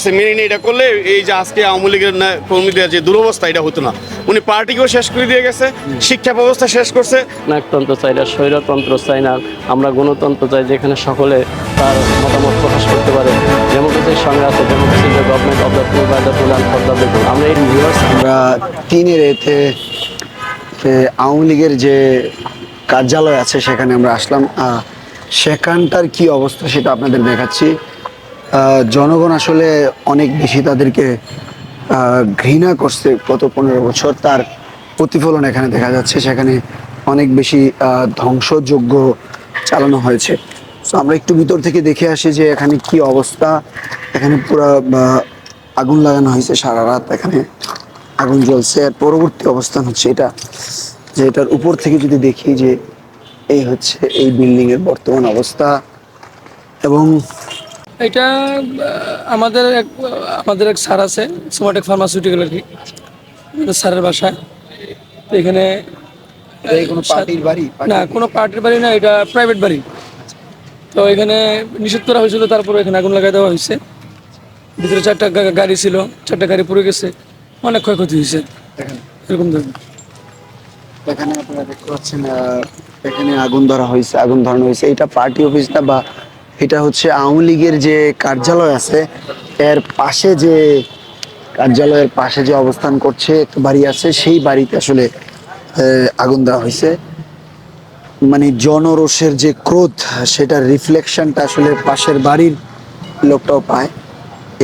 আছে মেনে নিয়ে এটা করলে এই যে আজকে আওয়ামী লীগের কর্মীদের যে দুরবস্থা এটা হতো না। উনি পার্টিকেও শেষ করে দিয়ে গেছে শিক্ষা ব্যবস্থা শেষ করছে। নাকতন্ত্র চাই না স্বৈরতন্ত্র চাই না আমরা গণতন্ত্র চাই যেখানে সকলে তার মতামত প্রকাশ করতে পারে। ডেমোক্রেসির সঙ্গে আছে ডেমোক্রেসি যে government of the people by the people and আমরা এই আমরা তিনের এতে আওয়ামী লীগের যে কার্যালয় আছে সেখানে আমরা আসলাম। সেখানটার কি অবস্থা সেটা আপনাদের দেখাচ্ছি। জনগণ আসলে অনেক বেশি তাদেরকে ঘৃণা করছে গত পনেরো বছর। তার প্রতিফলন এখানে দেখা যাচ্ছে, সেখানে অনেক বেশি ধ্বংসযোগ্য চালানো হয়েছে। তো আমরা একটু ভিতর থেকে দেখে আসি যে এখানে কি অবস্থা। এখানে পুরো আগুন লাগানো হয়েছে সারা রাত, এখানে আগুন জ্বলছে। আর পরবর্তী অবস্থান হচ্ছে এটা, যে এটার উপর থেকে যদি দেখি যে এই হচ্ছে এই বিল্ডিং এর বর্তমান অবস্থা। এবং এটা আমাদের এক আমাদের এক স্যার আছে সোমাটেক ফার্মাসিউটিক্যাল আর কি। স্যারের বাসায়। তো এখানে কোনো পার্টির বাড়ি? না কোনো পার্টির বাড়ি না এটা প্রাইভেট বাড়ি। তো এখানে নিষেধ করা হয়েছিল তারপরে এখানে আগুন লাগাই দেওয়া হয়েছে। ভিতরে চারটা গাড়ি ছিল চারটা গাড়ি পুড়ে গেছে অনেক ক্ষয়ক্ষতি হয়েছে। এরকম ধরনের। এখানে আপনারা দেখতে পাচ্ছেন এখানে আগুন ধরা হয়েছে আগুন ধরানো হয়েছে। এটা পার্টি অফিস না বা এটা হচ্ছে আওয়ামী লীগের যে কার্যালয় আছে, এর পাশে যে কার্যালয়ের পাশে যে অবস্থান করছে একটা বাড়ি আছে, সেই বাড়িতে আসলে আগুন দেওয়া হয়েছে। মানে জনরোষের যে ক্রোধ, সেটার রিফ্লেকশনটা আসলে পাশের বাড়ির লোকটাও পায়।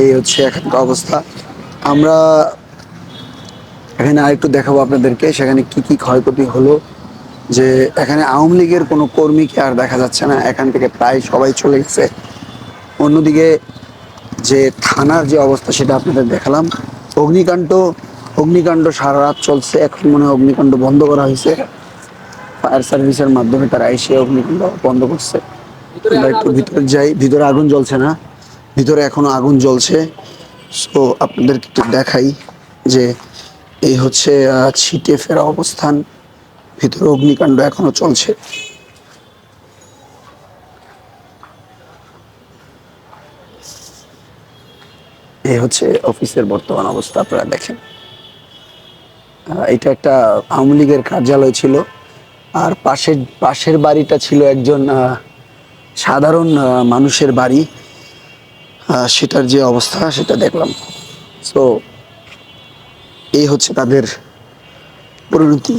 এই হচ্ছে এখানকার অবস্থা। আমরা এখানে আরেকটু দেখাবো আপনাদেরকে, সেখানে কি কি ক্ষয়ক্ষতি হলো। যে এখানে আওয়ামী লীগের কোনো কর্মীকে আর দেখা যাচ্ছে না? এখান থেকে প্রায় সবাই চলে গেছে। অন্যদিকে যে থানার যে অবস্থা সেটা আপনাদের দেখালাম। অগ্নিকাণ্ড অগ্নিকাণ্ড সারা রাত চলছে। এখন মনে হয় অগ্নিকাণ্ড বন্ধ করা হয়েছে। ফায়ার সার্ভিসের মাধ্যমে তারা এসে অগ্নিকাণ্ড বন্ধ করছে। আমরা একটু ভিতরে যাই। ভিতরে আগুন জ্বলছে না। ভিতরে এখনও আগুন জ্বলছে। সো আপনাদেরকে একটু দেখাই যে এই হচ্ছে ছিটে ফেরা অবস্থান। ভিতরে অগ্নিকাণ্ড এখনও চলছে। এই হচ্ছে অফিসের বর্তমান অবস্থা, আপনারা দেখেন। এটা একটা আওয়ামী লীগের কার্যালয় ছিল, আর পাশের পাশের বাড়িটা ছিল একজন সাধারণ মানুষের বাড়ি। সেটার যে অবস্থা, সেটা দেখলাম। সো এই হচ্ছে তাদের পরিণতি।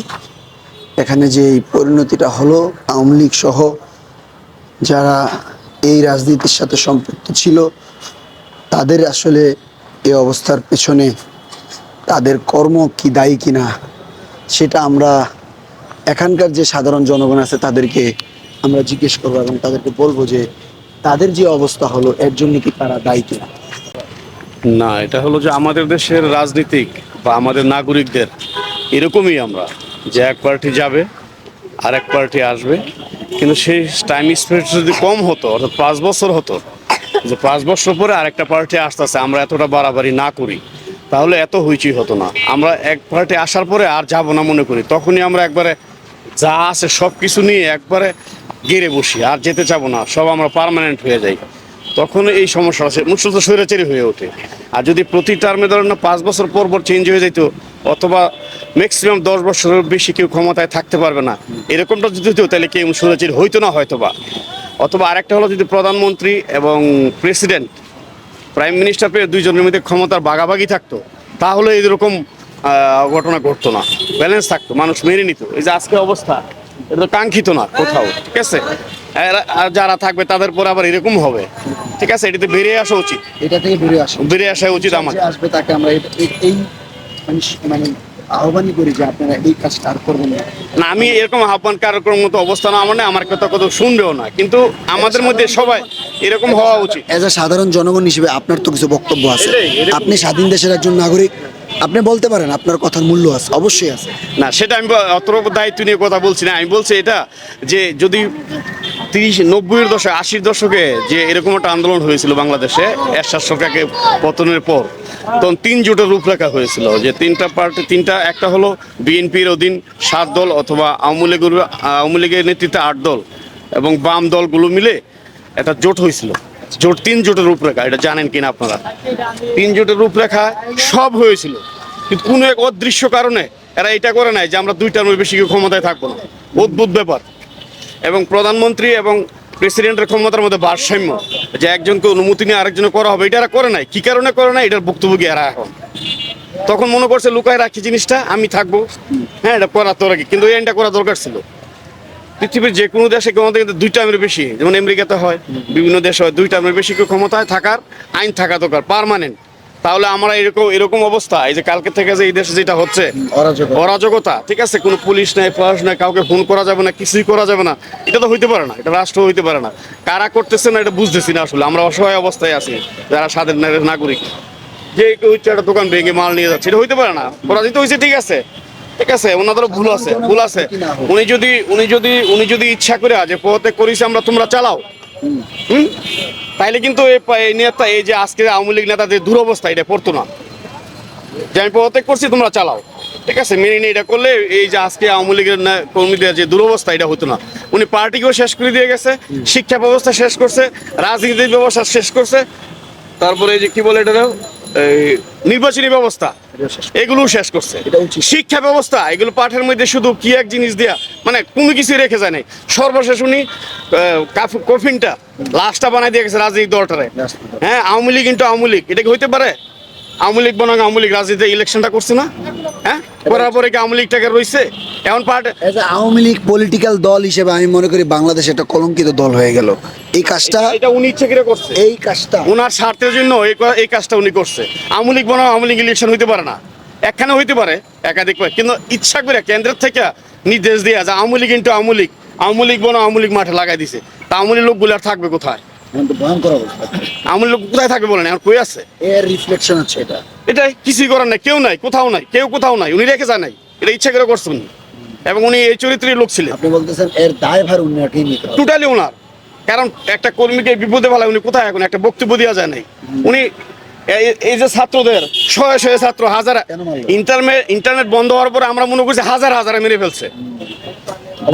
এখানে যে পরিণতিটা হলো, আওয়ামী লীগ সহ যারা এই রাজনীতির সাথে সম্পৃক্ত ছিল, তাদের আসলে এই অবস্থার পেছনে তাদের কর্ম কি দায়ী কিনা, সেটা আমরা এখানকার যে সাধারণ জনগণ আছে তাদেরকে আমরা জিজ্ঞেস করব এবং তাদেরকে বলব যে তাদের যে অবস্থা হলো, এর জন্য কি তারা দায়ী কিনা। না, এটা হলো যে আমাদের দেশের রাজনীতিক বা আমাদের নাগরিকদের, এরকমই আমরা। যে এক পার্টি যাবে আর এক পার্টি আসবে। কিন্তু সেই টাইম স্পেস যদি কম হতো, অর্থাৎ পাঁচ বছর হতো, যে পাঁচ বছর পরে আরেকটা পার্টি আসতেছে, আমরা এতটা বাড়াবাড়ি না করি, তাহলে এত হইচই হতো না। আমরা এক পার্টি আসার পরে আর যাব না মনে করি। তখনই আমরা একবারে যা আছে সব কিছু নিয়ে একবারে গেড়ে বসি, আর যেতে চাবো না, সব আমরা পার্মানেন্ট হয়ে যাই। তখন এই সমস্যা আছে মুসল তো স্বৈরাচারী হয়ে ওঠে। আর যদি প্রতি টার্মে ধরেন না পাঁচ বছর পর পর চেঞ্জ হয়ে যেত অথবা ম্যাক্সিমাম দশ বছরের বেশি কেউ ক্ষমতায় থাকতে পারবে না। এরকমটা যদি হতো তাহলে কেউ স্বৈরাচারী হইতো না হয়তো বা? অথবা আরেকটা হলো যদি প্রধানমন্ত্রী এবং প্রেসিডেন্ট প্রাইম মিনিস্টার পেয়ে দুইজনের মধ্যে ক্ষমতার বাগাবাগি থাকতো তাহলে এরকম ঘটনা ঘটতো না। ব্যালেন্স থাকতো মানুষ মেনে নিত। এই যে আজকে অবস্থা এটা তো কাঙ্ক্ষিত না কোথাও ঠিক আছে? আর- যারা থাকবে তাদের পরে আবার এরকম হবে ঠিক আছে? এটাতে বেরিয়ে আসা উচিত। এটা থেকে বেরিয়ে আসা বেরিয়ে আসা উচিত আমার আসবে তাকে আমরা এই মানে মানে আহ্বানই করি যে আপনারা এই কাজটা আর করবেন না। না আমি এরকম আহ্বান কার্যক্রম মতো অবস্থান আমার নেই আমার কথা কত শুনবেও না। কিন্তু আমাদের মধ্যে সবাই এরকম হওয়া উচিত। এজ এ সাধারণ জনগণ হিসেবে আপনার তো কিছু বক্তব্য আছে। আপনি স্বাধীন দেশের একজন নাগরিক আপনি বলতে পারেন আপনার কথার মূল্য আছে অবশ্যই আছে। না সেটা আমি অত দায়িত্ব নিয়ে কথা বলছি না। আমি বলছি এটা যে যদি তিরিশ, নব্বইয়ের দশক, আশির দশকে যে এরকম একটা আন্দোলন হয়েছিল বাংলাদেশে, এরশাদ সরকারকে পতনের পর, তখন তিন জোটের রূপরেখা হয়েছিল যে তিনটা পার্টি তিনটা, একটা হলো বিএনপির অধীন সাত দল অথবা আওয়ামী লীগের আওয়ামী লীগের নেতৃত্বে আট দল এবং বাম দলগুলো মিলে একটা জোট হয়েছিল। জোট, তিন জোটের রূপরেখা, এটা জানেন কিনা আপনারা? তিন জোটের রূপরেখা সব হয়েছিল, কিন্তু কোনো এক অদৃশ্য কারণে এরা এটা করে নাই যে আমরা দুই টার্মের বেশি ক্ষমতায় থাকব না। অদ্ভুত ব্যাপার। এবং প্রধানমন্ত্রী এবং প্রেসিডেন্টের ক্ষমতার মধ্যে ভারসাম্য, যে একজনকে অনুমতি নিয়ে আরেকজনে করা হবে, এটা করে নাই। কি কারণে করে নাই? এটার ভুক্তভোগী এরা এখন। তখন মনে করছে, লুকায় রাখি জিনিসটা, আমি থাকব। হ্যাঁ এটা করা তোর আগে কিন্তু এটা করা দরকার ছিল। পৃথিবীর যে কোনো দেশে ক্ষমতা কিন্তু দুই টাইমের বেশি। যেমন আমেরিকাতে হয়, বিভিন্ন দেশে হয় দুই টাইমের বেশি কেউ ক্ষমতায় থাকার আইন থাকা দরকার, পার্মানেন্ট। তাহলে আমরা এরকম এরকম অবস্থা। এই যে কালকে থেকে যে এই দেশে যেটা হচ্ছে অরাজকতা। ঠিক আছে? কোনো পুলিশ নাই ফরাস নাই কাউকে ফোন করা যাবে না কিছুই করা যাবে না। এটা তো হইতে পারে না এটা রাষ্ট্র হইতে পারে না। কারা করতেছে না এটা বুঝতেছি না আসলে। আমরা অসহায় অবস্থায় আছি যারা স্বাধীন নাগরিক। যে কেউ একটা দোকান ভেঙে মাল নিয়ে যাচ্ছে এটা হইতে পারে না। পরাজিত হয়েছে ঠিক আছে? ঠিক আছে ওনাদেরও ভুল আছে ভুল আছে। উনি যদি উনি যদি উনি যদি ইচ্ছা করে যে পথে করিস আমরা তোমরা চালাও। হুম? তাইলে কিন্তু এই নেতা, এই যে আজকে আওয়ামী লীগ নেতাদের দুরবস্থা, এটা পড়তো না। যে আমি প্রত্যেক করছি, তোমরা চালাও। ঠিক আছে? মেনে নিয়ে এটা করলে এই যে আজকে আওয়ামী লীগের কর্মীদের যে দুরবস্থা, এটা হতো না। উনি পার্টিকেও শেষ করে দিয়ে গেছে, শিক্ষা ব্যবস্থা শেষ করছে, রাজনীতির ব্যবস্থা শেষ করছে। তারপরে এই যে কি বলে এটা নির্বাচনী ব্যবস্থা এগুলো শেষ করছে। শিক্ষা ব্যবস্থা এগুলো পাঠের মধ্যে শুধু কি এক জিনিস দিয়া মানে কোনো কিছু রেখে যায় নাই। সর্বশেষ উনি কফিনটা লাস্টটা বানাই দিয়ে গেছে রাজনৈতিক দলটারে। হ্যাঁ আওয়ামী লীগ কিন্তু আওয়ামী লীগ এটা কি হইতে পারে? আওয়ামী লীগ বনাম আওয়ামী লীগ রাজনীতিতে ইলেকশনটা করছে না? হ্যাঁ? কি আওয়ামী লীগটাকে রয়েছে এখন পার্ট? আওয়ামী লীগ পলিটিক্যাল দল হিসেবে আমি মনে করি বাংলাদেশ একটা কলঙ্কিত দল হয়ে গেল। এই কাজটা এটা উনি ইচ্ছে করে করছে। এই কাজটা ওনার স্বার্থের জন্য এই কাজটা উনি করছে। আওয়ামী লীগ বনাম আওয়ামী লীগ ইলেকশন হইতে পারে না। একখানে হইতে পারে একাধিক কিন্তু ইচ্ছা করে কেন্দ্রের থেকে নির্দেশ দেওয়া যে আওয়ামী লীগ ইন্টু আওয়ামী লীগ আওয়ামী লীগ বনাম আওয়ামী লীগ মাঠে লাগাই দিছে। তা আওয়ামী লীগ লোকগুলো আর থাকবে কোথায়? ভয়ঙ্কর অবস্থা। আওয়ামী লীগ কোথায় থাকবে বলেন? আর কই আছে? এর রিফ্লেকশন হচ্ছে এটা। এটা কিছুই করার নাই কেউ নাই কোথাও নাই কেউ কোথাও নাই উনি রেখে যায় নাই। এটা ইচ্ছা করে করছেন এবং উনি এই চরিত্রের লোক ছিলেন। আপনি বলতেছেন এর দায়ভার উন্নয়নকেই নিতে টোটালি ওনার কারণ একটা কর্মীকে বিপদে ফেলায় উনি কোথায় এখন? একটা বক্তব্য দেওয়া যায় নাই। উনি এই- এই যে ছাত্রদের শয়ে শয়ে ছাত্র হাজার ইন্টারনেট ইন্টারনেট বন্ধ হওয়ার পরে আমরা মনে করছি হাজার হাজারে মেরে ফেলছে।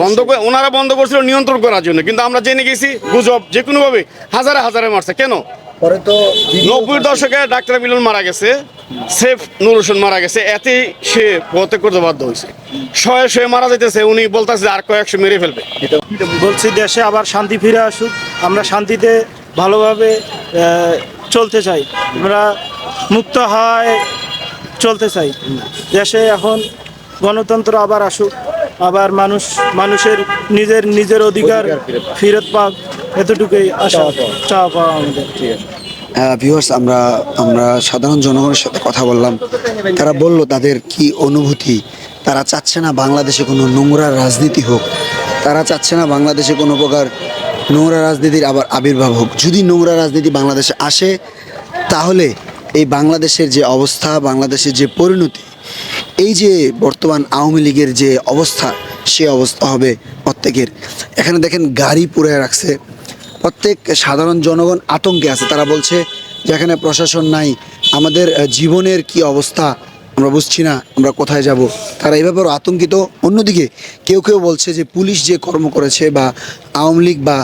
বন্ধ করে ওনারা বন্ধ করছিল নিয়ন্ত্রণ করার জন্য। কিন্তু আমরা জেনে গেছি গুজব যে কোনো ভাবে হাজারে হাজারে মারছে। কেন? পরে তো নব্বই দশকে ডাক্তার মিলন মারা গেছে সেফ নুর হোসেন মারা গেছে এতেই সে পথে করতে বাধ্য হয়েছে। শয়ে শয়ে মারা যাইতেছে উনি বলতেছে আর কয়েকশো মেরে ফেলবে। বলছি দেশে আবার শান্তি ফিরে আসুক আমরা শান্তিতে ভালোভাবে চলতে চাই। আমরা মুক্ত হয় চলতে চাই। দেশে এখন গণতন্ত্র আবার আসুক। আবার মানুষ মানুষের নিজের নিজের অধিকার ফিরত পাক এতটুকুই আশা। চাওয়া পাওয়া আমাদের। ভিউয়ার্স আমরা আমরা সাধারণ জনগণের সাথে কথা বললাম। তারা বলল তাদের কি অনুভূতি? তারা চাচ্ছে না বাংলাদেশে কোনো নোংরা রাজনীতি হোক। তারা চাচ্ছে না বাংলাদেশে কোনো প্রকার নোংরা রাজনীতির আবার আবির্ভাব হোক। যদি নোংরা রাজনীতি বাংলাদেশে আসে তাহলে এই বাংলাদেশের যে অবস্থা বাংলাদেশের যে পরিণতি এই যে বর্তমান আওয়ামী লীগের যে অবস্থা, সে অবস্থা হবে প্রত্যেকের। এখানে দেখেন গাড়ি পুড়ে রাখছে। প্রত্যেক সাধারণ জনগণ আতঙ্কে আছে। তারা বলছে যে এখানে প্রশাসন নাই। আমাদের জীবনের কি অবস্থা? আমরা বুঝছি না, আমরা কোথায় যাব। তারা এই ব্যাপারে আতঙ্কিত। অন্যদিকে কেউ কেউ বলছে যে, পুলিশ যে কর্ম করেছে বা আওয়ামী লীগ বা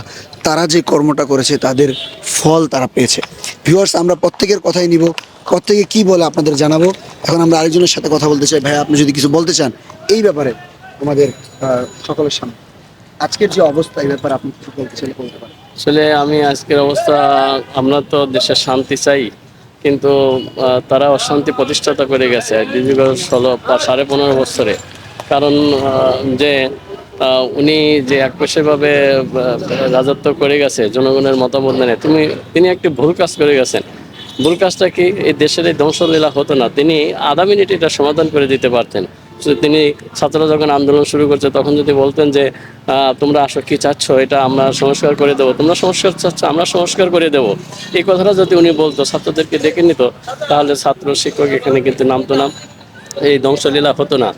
তারা যে কর্মটা করেছে, তাদের ফল তারা পেয়েছে। ভিউয়ার্স আমরা প্রত্যেকের কথাই নিব। প্রত্যেকে কি বলে আপনাদের জানাব? এখন আমরা আরেকজনের সাথে কথা বলতে চাই। ভাই, আপনি যদি কিছু বলতে চান, এই ব্যাপারে আমাদের সকলের সামনে। আজকের যে অবস্থা, এই ব্যাপারে আপনি কিছু বলতে চাইলে বলতে পারেন। আসলে আমি আজকের অবস্থা, আমরা তো দেশের শান্তি চাই। কিন্তু তারা অশান্তি প্রতিষ্ঠাতা করে গেছে দীর্ঘ ষোলো সাড়ে পনেরো বছরে। কারণ যে উনি যে একপেশেভাবে রাজত্ব করে গেছে, জনগণের মতামত নেয় তুমি, তিনি একটি ভুল কাজ করে গেছেন। ভুল কাজটা কি এই দেশের এই ধ্বংসলীলা হতো না? তিনি আধা মিনিট এটা সমাধান করে দিতে পারতেন। তিনি ছাত্ররা যখন আন্দোলন শুরু করছে, তখন যদি বলতেন যে তোমরা আসো, কি চাচ্ছ? এটা আমরা সংস্কার করে দেবো। তোমরা সংস্কার চাচ্ছ, আমরা সংস্কার করে দেবো। এই কথাটা যদি উনি বলতো, ছাত্রদেরকে ডেকে নিত, তাহলে ছাত্র, শিক্ষক এখানে কিন্তু নামতো না, এই ধ্বংসলীলা হতো না।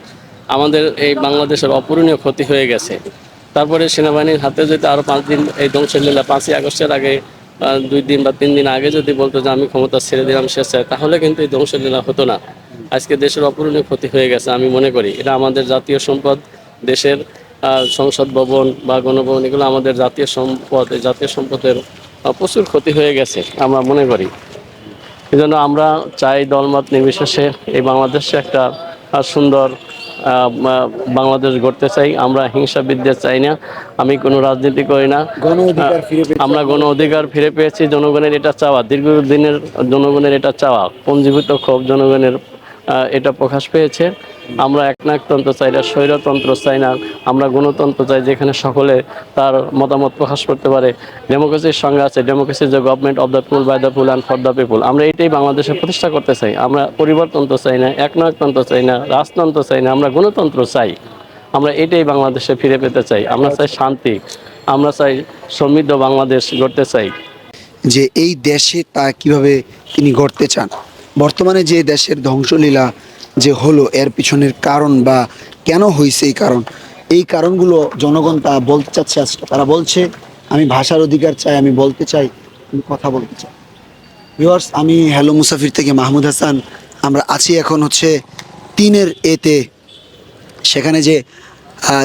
আমাদের এই বাংলাদেশের অপূরণীয় ক্ষতি হয়ে গেছে। তারপরে সেনাবাহিনীর হাতে যদি আরও পাঁচ দিন এই ধ্বংসলীলা, পাঁচই আগস্টের আগে দুই দিন বা তিন দিন আগে যদি বলতো যে, আমি ক্ষমতা ছেড়ে দিলাম শেষে তাহলে কিন্তু এই ধ্বংসলীলা হতো না। আজকে দেশের অপূরণীয় ক্ষতি হয়ে গেছে আমি মনে করি। এটা আমাদের জাতীয় সম্পদ দেশের সংসদ ভবন বা গণভবন এগুলো আমাদের জাতীয় সম্পদ জাতীয় সম্পদের প্রচুর ক্ষতি হয়ে গেছে আমরা মনে করি। এই জন্য আমরা চাই দলমত নির্বিশেষে এই বাংলাদেশে একটা সুন্দর বাংলাদেশ গড়তে চাই। আমরা হিংসা বিদ্বেষ চাই না আমি কোনো রাজনীতি করি না। আমরা গণ অধিকার ফিরে পেয়েছি জনগণের এটা চাওয়া দীর্ঘদিনের জনগণের এটা চাওয়া পঞ্জীভূত ক্ষোভ জনগণের এটা প্রকাশ পেয়েছে। আমরা একনায়কতন্ত্র চাই না স্বৈরতন্ত্র চাই না। আমরা গণতন্ত্র চাই যেখানে সকলে তার মতামত প্রকাশ করতে পারে। ডেমোক্রেসির সঙ্গে আছে, ডেমোক্রেসি যে government of the people by the people and for the people. আমরা এটাই বাংলাদেশে প্রতিষ্ঠা করতে চাই। আমরা পরিবারতন্ত্র চাই না, একনায়কতন্ত্র চাই না, রাজতন্ত্র চাই না, আমরা গণতন্ত্র চাই। আমরা এটাই বাংলাদেশে ফিরে পেতে চাই। আমরা চাই শান্তি, আমরা চাই সমৃদ্ধ বাংলাদেশ গড়তে চাই। যে এই দেশে তা কীভাবে তিনি গড়তে চান? বর্তমানে যে দেশের ধ্বংসলীলা যে হলো, এর পিছনের কারণ বা কেন হয়েছে এই কারণ? এই কারণগুলো জনগণ তা বলতে চাচ্ছে আজকে। তারা বলছে, আমি ভাষার অধিকার চাই, আমি বলতে চাই আমি কথা বলতে চাই। ভিউয়ার্স আমি হ্যালো মুসাফির থেকে মাহমুদ হাসান। আমরা আছি এখন হচ্ছে তিনের এতে। সেখানে যে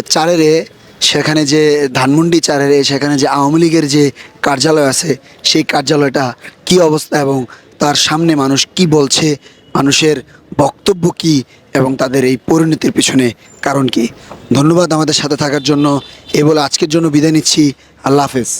চারের এ, সেখানে যে ধানমন্ডি চারের এ, সেখানে যে আওয়ামী লীগের যে কার্যালয় আছে, সেই কার্যালয়টা কি অবস্থা এবং তার সামনে মানুষ কি বলছে, মানুষের বক্তব্য কি এবং তাদের এই পরিণতির পিছনে কারণ কি? ধন্যবাদ আমাদের সাথে থাকার জন্য। এ বলে আজকের জন্য বিদায় নিচ্ছি। আল্লাহ হাফেজ।